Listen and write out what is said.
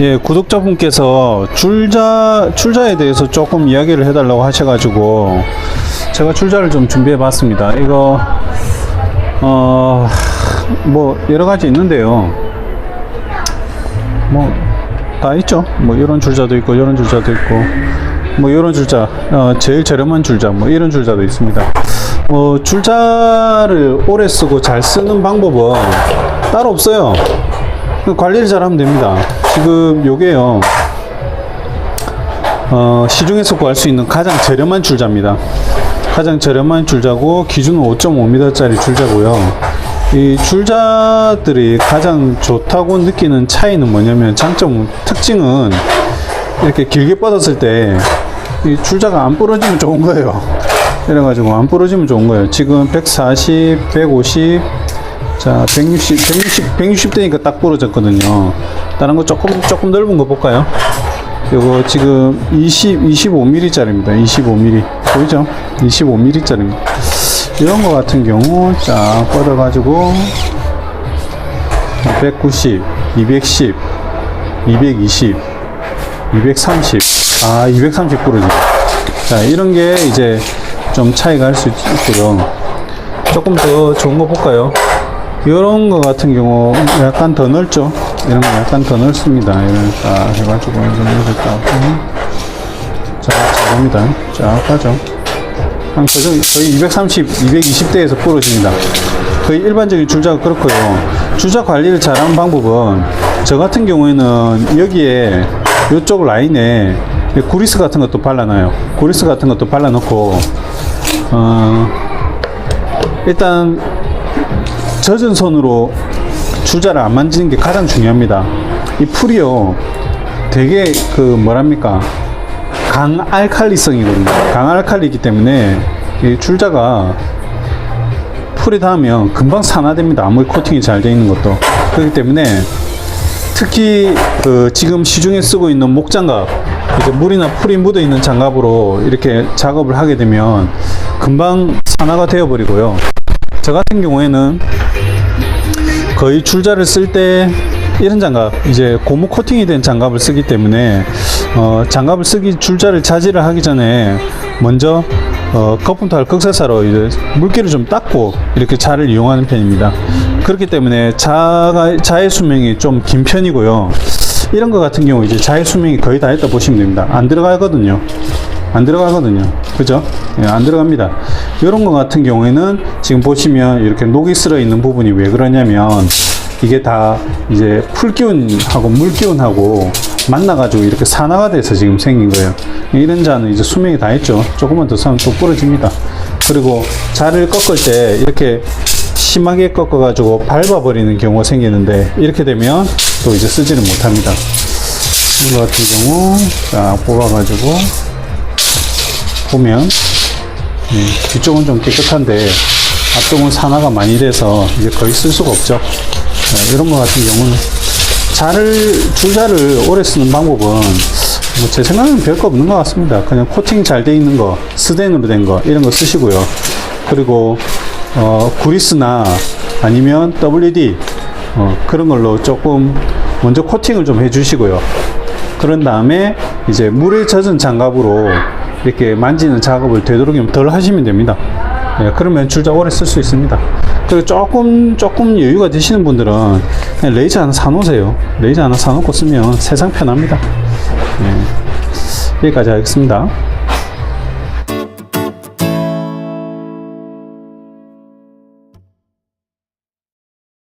예, 구독자분께서 출자, 출자에 대해서 조금 이야기를 해달라고 하셔가지고, 제가 출자를 좀 준비해 봤습니다. 이거, 어, 뭐, 여러 가지 있는데요. 뭐, 다 있죠. 뭐, 이런 줄자도 있고, 이런 줄자도 있고, 뭐, 이런 줄자, 어, 제일 저렴한 줄자, 뭐, 이런 줄자도 있습니다. 어, 줄자를 오래 쓰고 잘 쓰는 방법은 따로 없어요. 그 관리를 잘 하면 됩니다. 지금 요게요. 어, 시중에서 구할 수 있는 가장 저렴한 줄자입니다. 가장 저렴한 줄자고 기준은 5.5m짜리 줄자고요. 이 줄자들이 가장 좋다고 느끼는 차이는 뭐냐면 장점 특징은 이렇게 길게 뻗었을 때 이 줄자가 안 부러지면 좋은 거예요. 이래가지고 안 부러지면 좋은 거예요. 지금 140, 150, 자, 160, 160, 160대니까 딱 부러졌거든요. 다른 거 조금, 조금 넓은 거 볼까요? 요거 지금 20, 25mm짜리입니다. 25mm. 보이죠? 25mm짜리입니다. 이런 거 같은 경우, 쫙 뻗어가지고, 190, 210, 220, 230. 아, 230 부러지. 자, 이런 게 이제 좀 차이가 할 수 있고요. 조금 더 좋은 거 볼까요? 이런 거 같은 경우 약간 더 넓죠? 이런 거 약간 더 넓습니다. 이런 딱 해가지고 이런 거 딱. 자, 잘합니다. 쫙 가죠. 한 거의, 거의 230, 220대에서 부러집니다. 거의 일반적인 줄자가 그렇고요. 줄자 관리를 잘하는 방법은 저 같은 경우에는 여기에 이쪽 라인에 구리스 같은 것도 발라놔요. 구리스 같은 것도 발라놓고 어, 일단 젖은 손으로 줄자를 안 만지는 게 가장 중요합니다. 이 풀이요, 되게 그 뭐랍니까 강알칼리성이거든요. 강알칼리이기 때문에 이 줄자가 풀이 닿으면 금방 산화됩니다. 아무리 코팅이 잘 되어 있는 것도 그렇기 때문에 특히 그 지금 시중에 쓰고 있는 목장갑 이제 물이나 풀이 묻어 있는 장갑으로 이렇게 작업을 하게 되면 금방 산화가 되어 버리고요. 저 같은 경우에는 거의 줄자를 쓸 때 이런 장갑 이제 고무 코팅이 된 장갑을 쓰기 때문에 어, 장갑을 쓰기 줄자를 차지를 하기 전에 먼저 어, 거품탈 극세사로 이제 물기를 좀 닦고 이렇게 자를 이용하는 편입니다. 그렇기 때문에 자가 자의 수명이 좀 긴 편이고요. 이런 거 같은 경우 이제 자의 수명이 거의 다 했다 보시면 됩니다. 안 들어가거든요. 안 들어가거든요. 그죠? 예, 안 들어갑니다. 이런 거 같은 경우에는 지금 보시면 이렇게 녹이 쓸어 있는 부분이 왜 그러냐면 이게 다 이제 풀기운하고 물기운하고 만나가지고 이렇게 산화가 돼서 지금 생긴 거예요. 이런 자는 이제 수명이 다 했죠. 조금만 더 사면 또 부러집니다. 그리고 자를 꺾을 때 이렇게 심하게 꺾어가지고 밟아버리는 경우가 생기는데 이렇게 되면 또 이제 쓰지를 못합니다. 이거 같은 경우 자 뽑아가지고 보면 예, 뒤쪽은 좀 깨끗한데 앞쪽은 산화가 많이 돼서 이제 거의 쓸 수가 없죠. 자, 이런 거 같은 경우는 자를 줄자를 오래 쓰는 방법은 뭐 제 생각에는 별거 없는 것 같습니다. 그냥 코팅 잘 돼 있는 거, 스텐으로 된 거 이런 거 쓰시고요. 그리고 어, 구리스나 아니면 WD 어, 그런 걸로 조금 먼저 코팅을 좀 해주시고요. 그런 다음에 이제 물에 젖은 장갑으로 이렇게 만지는 작업을 되도록이면 덜 하시면 됩니다. 예, 그러면 줄자 오래 쓸 수 있습니다. 그리고 조금 조금 여유가 되시는 분들은 레이저 하나 사놓으세요. 레이저 하나 사놓고 쓰면 세상 편합니다. 예, 여기까지 하겠습니다.